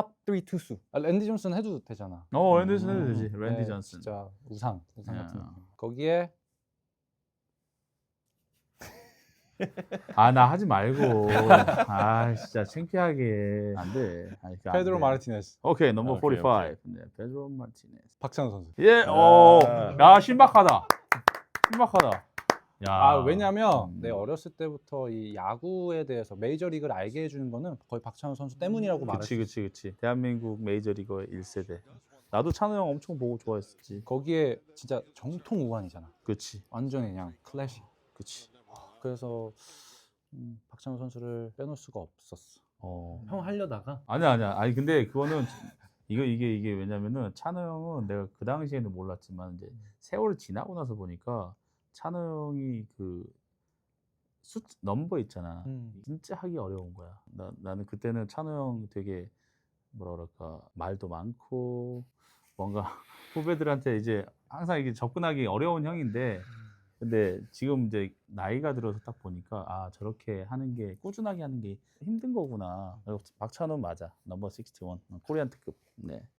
탑3 투수. 아, 랜디 존슨 해도 되잖아. 어 랜디 존슨 해도 음, 되지. 랜디 네, 존슨. 진짜 우상, 우상 야. 같은 느낌. 거기에 아 나 하지 말고. 아 진짜 창피하게 안 돼. 아, 이거 안 페드로 돼. 마르티네스, 오케이 넘버 오케이, 45. 오케이. 네, 페드로 마티네스. 박찬호 선수. 예, 아. 오, 야 신박하다. 신박하다. 야, 아 왜냐면 음. 내 어렸을 때부터 이 야구에 대해서 메이저 리그를 알게 해주는 거는 거의 박찬호 선수 때문이라고 말할 수 그치 그치 그치. 대한민국 메이저리거 1세대. 나도 찬호 형 엄청 보고 좋아했었지. 거기에 진짜 정통 우완이잖아. 그치 완전히 그냥 클래식. 그치. 그래서 음, 박찬호 선수를 빼놓을 수가 없었어. 어. 형 하려다가 아니야 아니야. 아니 근데 그거는 이거 이게 이게 왜냐면은 찬호 형은 내가 그 당시에는 몰랐지만 이제 세월이 지나고 나서 보니까 찬호 형이 그 숫 넘버 있잖아. 음. 진짜 하기 어려운 거야. 나, 나는 그때는 찬호 형 되게 뭐라 그럴까 말도 많고 뭔가 후배들한테 이제 항상 이게 접근하기 어려운 형인데 근데 지금 이제 나이가 들어서 딱 보니까 아 저렇게 하는 게 꾸준하게 하는 게 힘든 거구나. 박찬호 맞아 넘버 61 코리안 특급. 네.